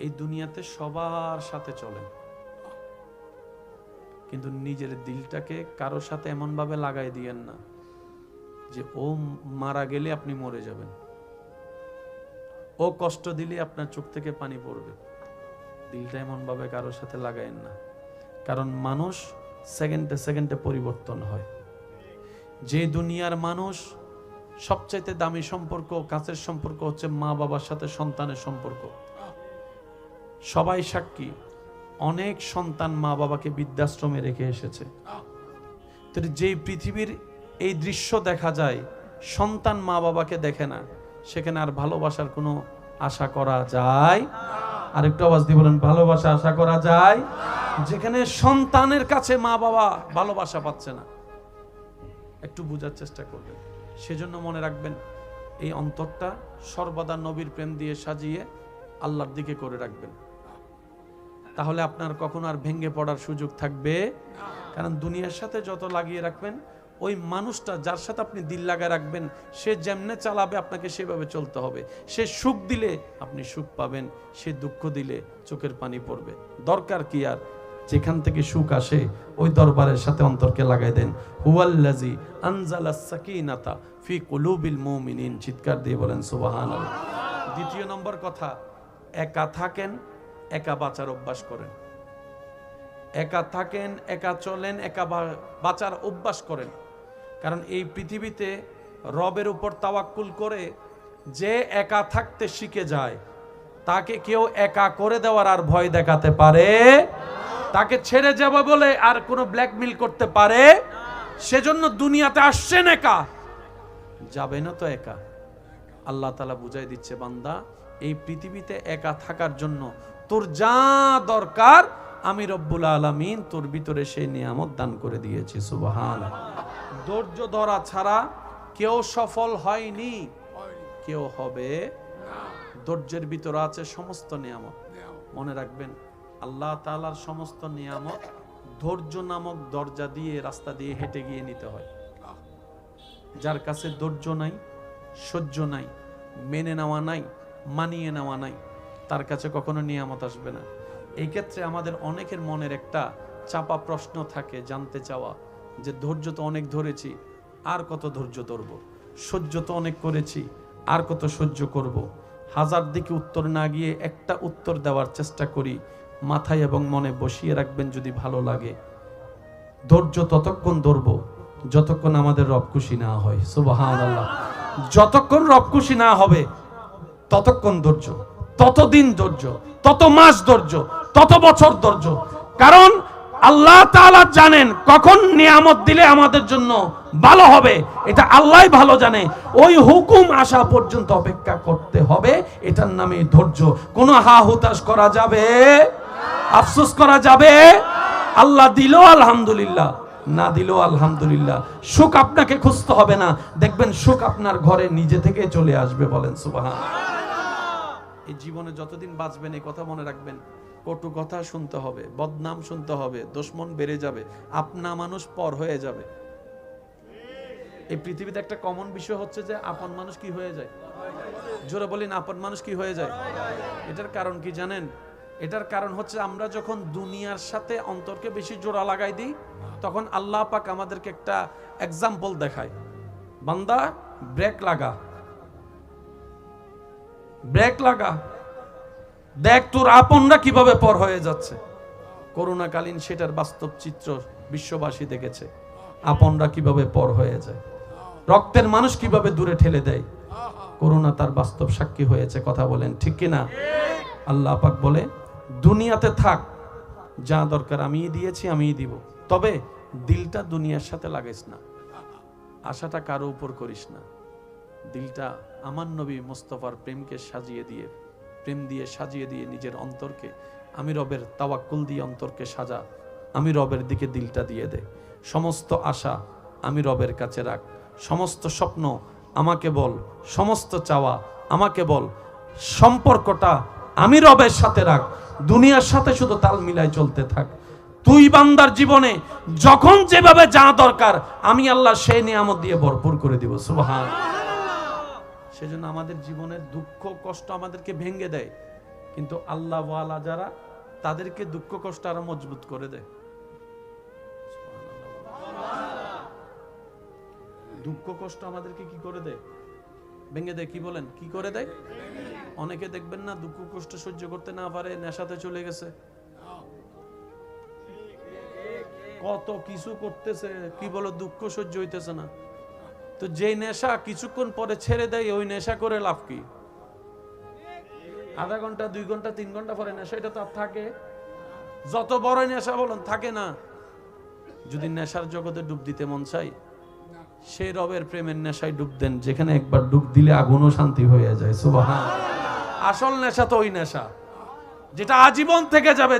এই দুনিয়াতে সবার সাথে চলেন কিন্তু নিজের দিলটাকে কারোর সাথে এমন ভাবে লাগাই দিয়েন না যে ও মারা গেলে আপনি মরে যাবেন। ও কষ্ট দিলে আপনার চোখ থেকে পানি পড়বে। দিলটা এমন ভাবে কারোর সাথে লাগায়েন না। কারণ মানুষ সেকেন্ডে সেকেন্ডে পরিবর্তন হয়। যে দুনিয়ার মানুষ সবচাইতে দামি সম্পর্ক, কাছের সম্পর্ক হচ্ছে মা বাবার সাথে সন্তানের সম্পর্ক। সবাই সাক্ষী, অনেক সন্তান মা বাবাকে বৃদ্ধাশ্রমে রেখে এসেছে। যেই পৃথিবীর এই দৃশ্য দেখা যায়, সন্তান মা বাবাকে দেখে না, সেখানে আর ভালোবাসার কোনো আশা করা যায়? আর একটু আওয়াজ দিয়ে বলেন, ভালোবাসা আশা করা যায়? যেখানে সন্তানের কাছে মা বাবা ভালোবাসা পাচ্ছে না। একটু বোঝার চেষ্টা করবেন। সেজন্য মনে রাখবেন, এই অন্তরটা সর্বদা নবীর প্রেম দিয়ে সাজিয়ে আল্লাহর দিকে করে রাখবেন। তাহলে আপনার কখনো আর ভেঙে পড়ার সুযোগ থাকবে? কারণ দুনিয়ার সাথে যত লাগিয়ে রাখবেন, ওই মানুষটা যার সাথে আপনি দিল লাগায় রাখবেন, সে যেমনে চালাবে আপনাকে সেভাবে চলতে হবে। সে সুখ দিলে আপনি সুখ পাবেন, সে দুঃখ দিলে চোখের পানি পড়বে। দরকার কি আর? যেখান থেকে সুখ আসে, ওই দরবারের সাথে অন্তরকে লাগাই দেন। হুয়াল্লাজি আনজালা সাকিনাতা ফি কুলুবিল মুমিনিন, চিৎকার দিয়ে বলেন, সুবহানাল্লাহ। দ্বিতীয় নম্বর কথা, একা থাকেন একা বাঁচার অভ্যাস করেন। একা থাকেন, একা চলেন, একা বাঁচার অভ্যাস করেন। কারণ এই পৃথিবীতে রবের উপর তাওয়াক্কুল করে যে একা থাকতে শিখে যায়, তাকে কেউ একা করে দেওয়ার আর ভয় দেখাতে পারে। তাকে ছেড়ে যাবে বলে আর কোনো ব্ল্যাকমেল করতে পারে। সেজন্য দুনিয়াতে আসছেন একা। যাবে না তো একা। আল্লাহ তালা বুঝাই দিচ্ছে, বান্দা, এই পৃথিবীতে একা থাকার জন্য তোর যা দরকার আমি রব্বুল আলামিন তোর ভিতরে সেই নিয়ামত দান করে দিয়েছি সুবহান ধৈর্য ধরা ছাড়া কেউ সফল হয়নি। কেউ হবে ধৈর্যের ভিতরে আছে সমস্ত নিয়ামত। মনে রাখবেন, আল্লাহ তাআলার সমস্ত নিয়ামত ধৈর্য নামক দরজা দিয়ে, রাস্তা দিয়ে হেঁটে গিয়ে নিতে হয়। যার কাছে ধৈর্য নাই, সহ্য নাই, মেনে নেওয়া নাই, মানিয়ে নেওয়া নাই তার কাছে কখনো নিয়ামত আসবে না। এই ক্ষেত্রে আমাদের অনেকের মনের একটা চাপা প্রশ্ন থাকে জানতে চাওয়া যে, ধৈর্য তো অনেক ধরেছি, আর কত ধৈর্য ধরবো? সহ্য তো অনেক করেছি, আর কত সহ্য করব। হাজার দিকে উত্তর না গিয়ে একটা উত্তর দেওয়ার চেষ্টা করি, মাথায় এবং মনে বসিয়ে রাখবেন যদি ভালো লাগে। ধৈর্য ততক্ষণ ধরব যতক্ষণ আমাদের রব খুশি না হয়। আল্লাহ যতক্ষণ রব খুশি না হবে, ততক্ষণ ধৈর্য। ততদিন ধৈর্য, তত মাস ধৈর্য, তত বছর ধৈর্য। কারণ আল্লাহ তাআলা জানেন কখন নিয়ামত দিলে আমাদের জন্য ভালো হবে। এটা আল্লাহ ভালো জানে। ওই হুকুম আসা পর্যন্ত অপেক্ষা করতে হবে। এটার নামে ধৈর্য। কোনো হা হুতাশ করা যাবে? আফসোস করা যাবে? আল্লাহ দিল আলহামদুলিল্লাহ, না দিল আলহামদুলিল্লাহ। সুখ আপনাকে খুঁজতে হবে না। দেখবেন সুখ আপনার ঘরে নিজে থেকে চলে আসবে বলেন সুবাহা এই জীবনে যতদিন বাঁচবেন, এই কথা মনে রাখবেন, কটু কথা শুনতে হবে, বদনাম শুনতে হবে, দুশ্মন বেড়ে যাবে, আপনা মানুষ পর হয়ে যাবে। এই পৃথিবীতে একটা কমন বিষয় হচ্ছে যে আপন মানুষ কি হয়ে যায়? জোরে বলিন, আপন মানুষ কি হয়ে যায়? এটার কারণ কি জানেন? এটার কারণ হচ্ছে আমরা যখন দুনিয়ার সাথে অন্তরকে বেশি জোড়া লাগাই দিই, তখন আল্লাহ পাক আমাদেরকে একটা এক্সাম্পল দেখায়। বান্দা ব্রেক লাগা। ব্রেক লাগা। দেখ তোর আপনরা কীভাবে পর হয়ে যাচ্ছে। করোনাকালীন সেটার বাস্তব চিত্র বিশ্ববাসী দেখেছে। আপনরা কীভাবে পর হয়ে যায়। রক্তের মানুষ কীভাবে দূরে ঠেলে দেয়। করোনা তার বাস্তব সাক্ষী হয়েছে, কথা বলেন, ঠিক কিনা? আল্লাহ পাক বলে, দুনিয়াতে থাক, যা দরকার আমিই দিয়েছি, আমিই দিব। তবে দিলটা দুনিয়ার সাথে লাগাইস না। আশাটা কারও উপর করিস না। দিলটা আমার নবী মোস্তফার প্রেমকে সাজিয়ে দিয়ে, প্রেম দিয়ে সাজিয়ে দিয়ে নিজের অন্তরকে, আমি রবের তাওয়াক্কুল দিয়ে অন্তরকে সাজা, আমি রবের দিকে দিলটা দিয়ে দে। সমস্ত আশা আমি রবের কাছে রাখ। সমস্ত স্বপ্ন আমাকে বল। সমস্ত চাওয়া আমাকে বল। সম্পর্কটা আমি রবের সাথে রাখ। দুনিয়ার সাথে শুধু তাল মিলাই চলতে থাক। তুই বান্দার জীবনে যখন যেভাবে যা দরকার, আমি আল্লাহ সেই নিয়ামত দিয়ে ভরপুর করে দিব। সুবহান। সেজন্য আমাদের জীবনের দুঃখ, কষ্ট আমাদেরকে ভেঙে দেয়। কিন্তু আল্লাহ ওয়ালা যারা, তাদেরকে দুঃখ, কষ্ট আরও মজবুত করে দেয়। দুঃখ, কষ্ট আমাদেরকে কি করে দেয়? ভেঙে দেয়, কি বলেন? কি করে দেয়? অনেকে দেখবেন না দুঃখ, কষ্ট সহ্য করতে না পারে, নেশাতে চলে গেছে। কত কিছু করতেছে, কি বলো, দুঃখ সহ্য হইতেছে না। তো যেই নেশা কিছুক্ষণ পরে ছেড়ে দেয়, ওই নেশা করে লাভ কি? আধা ঘণ্টা, দুই ঘণ্টা, তিন ঘণ্টা পরে নেশা, এটা তো আর থাকে। যত বড় নেশা বলুন, থাকে না। যদি নেশার জগতে ডুব দিতে মন চাই সেই রবের প্রেমের নেশায় ডুব দেন, যেখানে একবার ডুব দিলে আগুনও শান্তি হয়ে যায়। আসল নেশা তো ওই নেশা, যেটা আজীবন থেকে যাবে।